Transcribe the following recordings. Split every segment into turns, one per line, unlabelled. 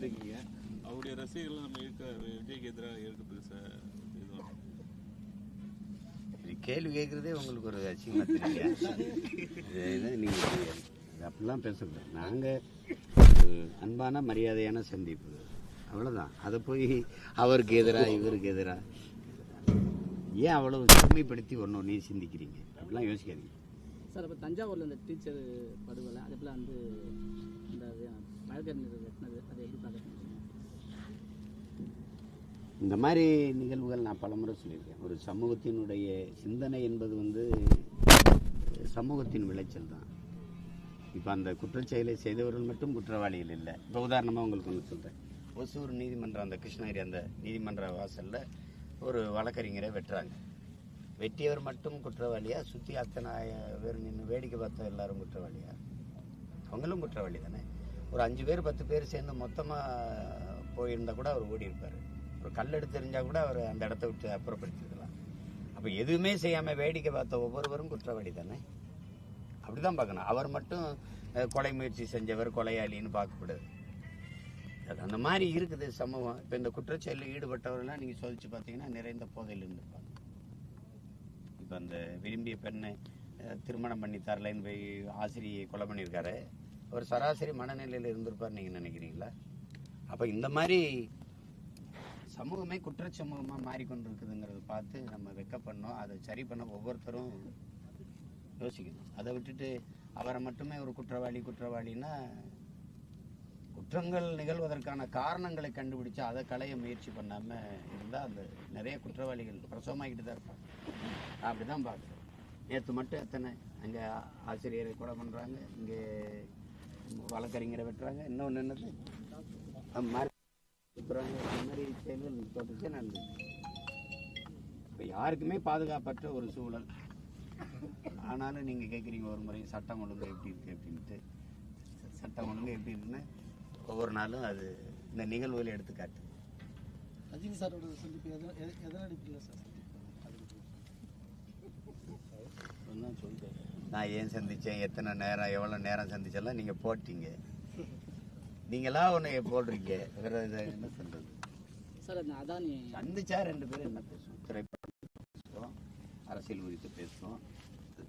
பார்த்துருக்கீங்க அவருடைய ரசிகர்கள் நம்ம இருக்க விஜய்க்கு எதிராக இருக்கிறதுக்கு சார்
கேள்வி கேட்குறதே உங்களுக்கு ஒரு அசிங்கமா தெரியல இது நீங்க இது அப்படிலாம் பேசக்கூடாது. நாங்கள் அன்பான மரியாதையான சந்திப்பு. அவ்வளோதான் அதை போய் அவருக்கு எதிராக இவருக்கு எதிராக ஏன் அவ்வளவு சிறுமைப்படுத்தி ஒன்று நீ சிந்திக்கிறீங்க? அப்படிலாம் யோசிக்காதீங்க.
சார் இப்போ தஞ்சாவூரில் இந்த டீச்சர் படுகொலை அதே போல் வந்து இந்த வழக்கறிஞர் வெட்டினது அதை எப்படி
இந்த மாதிரி நிகழ்வுகள் நான் பலமுறை சொல்லியிருக்கேன். ஒரு சமூகத்தினுடைய சிந்தனை என்பது வந்து சமூகத்தின் விளைச்சல் தான். இப்போ அந்த குற்றச்செயலை செய்தவர்கள் மட்டும் குற்றவாளிகள் இல்லை. இப்போ உதாரணமாக உங்களுக்கு ஒன்று சொல்கிறேன் ஒசூர் நீதிமன்றம் அந்த கிருஷ்ணகிரி அந்த நீதிமன்ற வாசலில் ஒரு வழக்கறிஞரை வெட்டுறாங்க. வெட்டியவர் மட்டும் குற்றவாளியா? சுற்றி அத்தனை பேர் நின்று வேடிக்கை பார்த்த எல்லாரும் குற்றவாளியா? அவங்களும் குற்றவாளி தானே? ஒரு அஞ்சு பேர் பத்து பேர் சேர்ந்து மொத்தமாக போயிருந்தா கூட அவர் ஓடி இருப்பார் ஒரு கல் எடுத்து கூட அவர் அந்த இடத்த விட்டு அப்புறப்படுத்திருக்கலாம். அப்போ எதுவுமே செய்யாமல் வேடிக்கை பார்த்த ஒவ்வொருவரும் குற்றவாளி தானே? அப்படிதான் பார்க்கணும். அவர் மட்டும் கொலை முயற்சி செஞ்சவர் கொலையாளின்னு பார்க்கக்கூடாது. அது அந்த மாதிரி இருக்குது சமூகம். இப்போ இந்த குற்றச்செயலில் ஈடுபட்டவர்கள்லாம் நீங்கள் சோதிச்சு பார்த்தீங்கன்னா நிறைந்த போதையில் இருந்திருப்பாங்க. இப்போ அந்த விரும்பிய பெண்ணை திருமணம் பண்ணி தரலைன்னு போய் ஆசிரியை கொலை பண்ணியிருக்காரு. ஒரு சராசரி மனநிலையில் இருந்திருப்பார் நீங்கள் நினைக்கிறீங்களா? அப்போ இந்த மாதிரி சமூகமே குற்றச்சமூகமாக மாறிக்கொண்டிருக்குதுங்கிறத பார்த்து நம்ம வெக்கப்படணும். அதை சரி பண்ண ஒவ்வொருத்தரும் யோசிக்கணும். அதை விட்டுட்டு அவரை மட்டுமே ஒரு குற்றவாளி குற்றவாளின்னா குற்றங்கள் நிகழ்வதற்கான காரணங்களை கண்டுபிடிச்சு அதை களைய முயற்சி பண்ணாமல் இருந்தால் அந்த நிறைய குற்றவாளிகள் பிரசவமாகிட்டு தான் இருப்பாங்க. அப்படி தான் பார்க்குறேன். நேற்று மட்டும் எத்தனை? அங்கே ஆசிரியரை கொலை பண்ணுறாங்க இங்கே வழக்கறிஞரை வெட்டுறாங்க இன்னொன்று என்னது? மாதிரி மாதிரி செயல்கள் தொடர்ச்சியாக நடந்துச்சு இப்போ யாருக்குமே பாதுகாப்பற்ற ஒரு சூழல். ஆனாலும் நீங்கள் கேட்குறீங்க ஒரு முறை சட்டம் ஒழுங்கு எப்படி இருக்குது அப்படின்ட்டு. சட்டம் ஒழுங்கு எப்படி இருக்குன்னு ஒவ்வொரு நாளும் அது இந்த நிகழ்வுகளை எடுத்துக்காட்டு.
ரஜினி சாரோட சந்திப்பு எதன் அடிப்படையில் சார்.
நான் ஏன் சந்திச்சேன்? எத்தனை நேரம் எவ்வளோ நேரம் சந்திச்செல்லாம் நீங்கள் போட்டீங்க. நீங்களா ஒன்று போடுறீங்க? வேற இதை என்ன சொல்றது?
சார் அந்த அதானி
சந்திச்சா ரெண்டு பேரும் என்ன பேசுவோம்? திரைப்படம் பேசுவோம் அரசியல் குறித்து பேசுவோம்.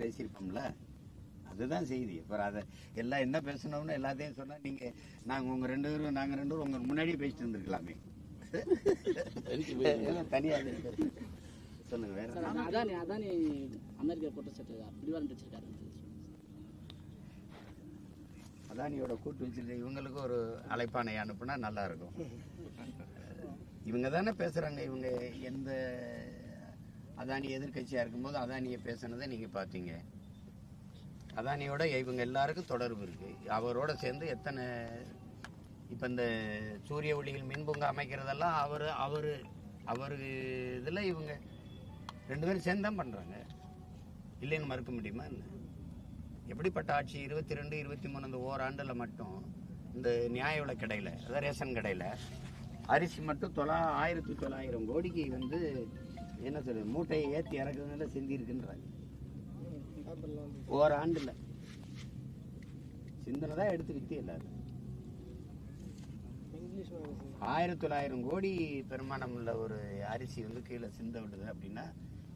பேசியிருப்போம்ல? அதுதான் செய்தி. அப்புறம் அதை எல்லாம் என்ன பேசணும்னு எல்லாத்தையும் சொன்னா நீங்க நாங்க உங்க ரெண்டு பேரும் நாங்க ரெண்டு பேரும் உங்க முன்னாடியே பேசிட்டு இருந்திருக்கலாமே. எல்லாம் தனியா இருக்கு. சொல்லுங்க வேற
அதானி அதானி அமெரிக்கா குற்றச்சாட்டு பிடிவாரம் வச்சிருக்காரு
அதானியோட கூட்டு வச்சிருக்க இவங்களுக்கு ஒரு அழைப்பானை அனுப்புனா நல்லா இருக்கும் இவங்க தானே பேசுறாங்க இவங்க எந்த அதானி எதிர்கட்சியா இருக்கும்போது அதானியை பேசுனதை நீங்க பாத்தீங்க அதானியோட இவங்க எல்லாருக்கும் தொடர்பு இருக்கு. அவரோட சேர்ந்து எத்தனை இப்ப இந்த சூரிய ஒளிகள் மின்பூங்கா அமைக்கிறதெல்லாம் அவர் அவரு அவர் இதுல இவங்க ரெண்டு பேரும் சேர்ந்து தான் பண்றாங்க. இல்லைன்னு மறுக்க முடியுமா என்ன? எப்படிப்பட்ட ஆட்சி? இருபத்தி ரெண்டு இருபத்தி மூணு இந்த ஓராண்டில் மட்டும் இந்த நியாய விலை கடையில் அதாவது ரேஷன் கடையில் அரிசி மட்டும் தொள்ளா ஆயிரத்தி தொள்ளாயிரம் கோடிக்கு வந்து என்ன சொல்றது மூட்டையை ஏற்றி இறக்குறதுனால சிந்திருக்குன்றாங்க. ஓராண்டில். சிந்தனை தான் எடுத்து வித்து எல்லாரும். ஆயிரத்தி தொள்ளாயிரம் கோடி பெருமானம் உள்ள ஒரு அரிசி வந்து கீழே சிந்த விடுது அப்படின்னா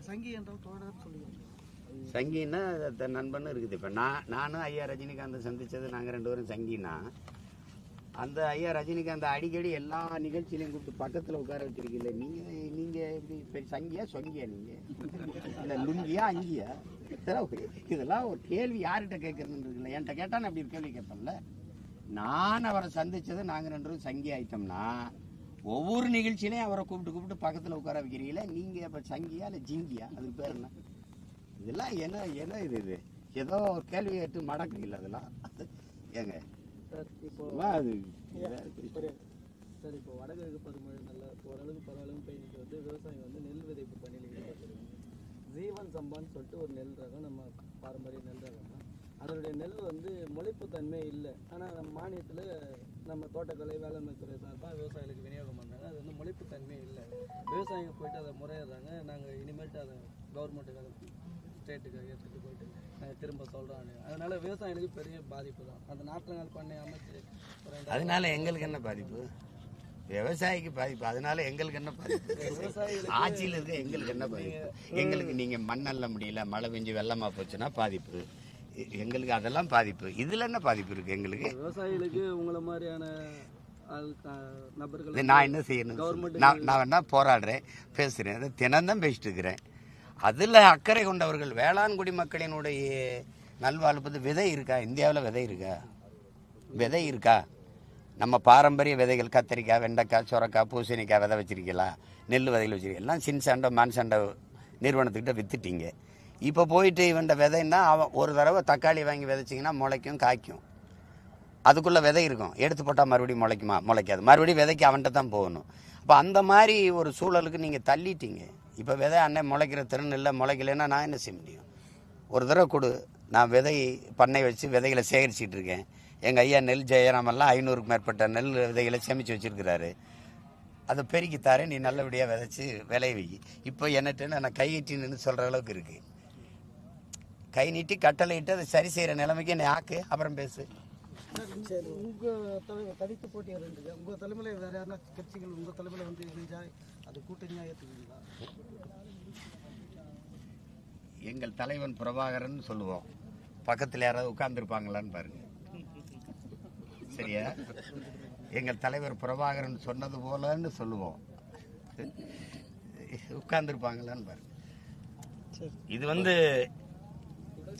சங்கி என்றால் தோழர் சொல்லுவாங்க
சங்கின்னா தன் நண்பன் இருக்குது. இப்போ நான் நானும் ஐயா ரஜினிகாந்தை சந்திச்சது நாங்கள் ரெண்டு பேரும் சங்கினா. அந்த ஐயா ரஜினிகாந்த் அடிக்கடி எல்லா நிகழ்ச்சியிலையும் கூப்பிட்டு பக்கத்துல உட்கார வச்சிருக்கீங்களே நீங்க நீங்க எப்படி பெரிய சங்கியா சொங்கியா நீங்க? இல்ல லுங்கியா அங்கியா? இதெல்லாம் ஒரு- இதெல்லாம் ஒரு கேள்வி யார்கிட்ட கேட்கறதுன்னு இருக்குல்ல. என்கிட்ட கேட்டா நான் அப்படி ஒரு கேள்வி கேட்பேன்ல. நான் அவரை சந்திச்சது நாங்க ரெண்டு பேரும் சங்கி ஆயிட்டோம்னா ஒவ்வொரு நிகழ்ச்சியிலையும் அவரை கூப்பிட்டு கூப்பிட்டு பக்கத்துல உட்கார வைக்கிறீங்களே நீங்க இப்ப சங்கியா இல்ல ஜிங்கியா? அதுக்கு பேர் என்ன? இதெல்லாம் என்ன என்ன இது இது? ஏதோ ஒரு கேள்வி கேட்டு மடக்குறீங்களா அதெல்லாம்? ஏங்க அது.
சார் இப்போ வடகிழக்கு பருவமழை நல்லா ஓரளவுக்கு பரவாயில்ல பெய்ஞ்சிட்டு வந்து விவசாயிங்க வந்து நெல் விதைப்பு பணியில் ஈடுபட்டிருக்காங்க. ஜீவன் சம்பான்னு சொல்லிட்டு ஒரு நெல் ரகம் நம்ம பாரம்பரிய நெல் ரகம் தான் அதனுடைய நெல் வந்து முளைப்பு தன்மை இல்லை. ஆனால் நம்ம மானியத்தில் நம்ம தோட்டக்கலை வேளாண்மை துறை சார்பாக விவசாயிகளுக்கு விநியோகம் பண்ணுறாங்க அது வந்து முளைப்பு தன்மை இல்லை. விவசாயிங்க போயிட்டு அதை முறையிடுறாங்க. நாங்கள் இனிமேட்டு அதை கவர்மெண்ட்டுக்கு ஸ்டேட்டுக்கு எடுத்துகிட்டு போயிட்டு நாங்கள் திரும்ப சொல்கிறோம் அதனால விவசாயிகளுக்கு பெரிய பாதிப்பு தான். அந்த நாற்றங்கால் பண்ணை அமைச்சு
அதனால எங்களுக்கு என்ன பாதிப்பு? விவசாயிக்கு பாதிப்பு. அதனால எங்களுக்கு என்ன பாதிப்பு? ஆட்சியில் இருக்க எங்களுக்கு என்ன பாதிப்பு? எங்களுக்கு நீங்க மண்ணல்ல முடியல மழை பெஞ்சு வெள்ளமா போச்சுன்னா பாதிப்பு. எங்களுக்கு அதெல்லாம் பாதிப்பு. இதுல என்ன பாதிப்பு இருக்கு எங்களுக்கு?
விவசாயிகளுக்கு உங்களை மாதிரியான நபர்கள்
நான் என்ன செய்யணும். நான் நான் வேணா போராடுறேன் பேசுறேன். அதை தினம்தான் பேசிட்டு இருக்கிறேன். அதுல அக்கறை கொண்டவர்கள் வேளாண் குடிமக்களினுடைய நல்வாழ்வு விதை இருக்கா? இந்தியாவில் விதை இருக்கா? விதை இருக்கா? நம்ம பாரம்பரிய விதைகள் கத்திரிக்காய் வெண்டைக்காய் சுரக்காய் பூசணிக்காய் விதை வச்சிருக்கீங்களா? நெல் விதைகள் வச்சிருக்கீங்க எல்லாம் சின் சண்டை மான் சண்டை நிறுவனத்துக்கிட்ட வித்துட்டீங்க. இப்போ போயிட்டு இவன்ட விதைன்னா அவன் ஒரு தடவை தக்காளி வாங்கி விதைச்சிங்கன்னா முளைக்கும் காய்க்கும். அதுக்குள்ளே விதை இருக்கும். எடுத்து போட்டால் மறுபடியும் முளைக்குமா? முளைக்காது. மறுபடியும் விதைக்கு அவன்கிட்ட தான் போகணும். அப்போ அந்த மாதிரி ஒரு சூழலுக்கு நீங்கள் தள்ளிட்டீங்க. இப்போ விதை அண்ணன் முளைக்கிற திறன் இல்லை முளைக்கலைன்னா நான் என்ன செய்ய முடியும்? ஒரு தடவை கொடு. நான் விதை பண்ணை வச்சு விதைகளை சேகரிச்சிட்டு இருக்கேன். எங்கள் ஐயா நெல் ஜெயராமெல்லாம் ஐநூறுக்கு மேற்பட்ட நெல் விதைகளை சேமித்து வச்சிருக்கிறாரு. அதை பெருக்கித்தாரு நீ நல்லபடியாக விதைச்சி விளைய இப்போ என்னட்டுன்னு நான் கை நின்று சொல்கிற அளவுக்கு இருக்குது கை நீட்டி கட்டளை இட்டு அதை சரி செய்கிற நிலைமைக்கு என்னை ஆக்கு. அப்புறம் பேசு.
சரி உங்க தலைவர் தனித்து போட்டியாக இருந்துங்க உங்க தலைமையில வேற யாருன்னா கட்சிகள் உங்க தலைமையில வந்து இணைஞ்சா அது
எங்கள் தலைவன் பிரபாகரன் சொல்லுவோம். பக்கத்தில் யாராவது உட்கார்ந்துருப்பாங்களான்னு பாருங்க. சரியா? எங்கள் தலைவர் பிரபாகரன் சொன்னது போலன்னு சொல்லுவோம். உட்கார்ந்துருப்பாங்களான்னு பாருங்க. இது வந்து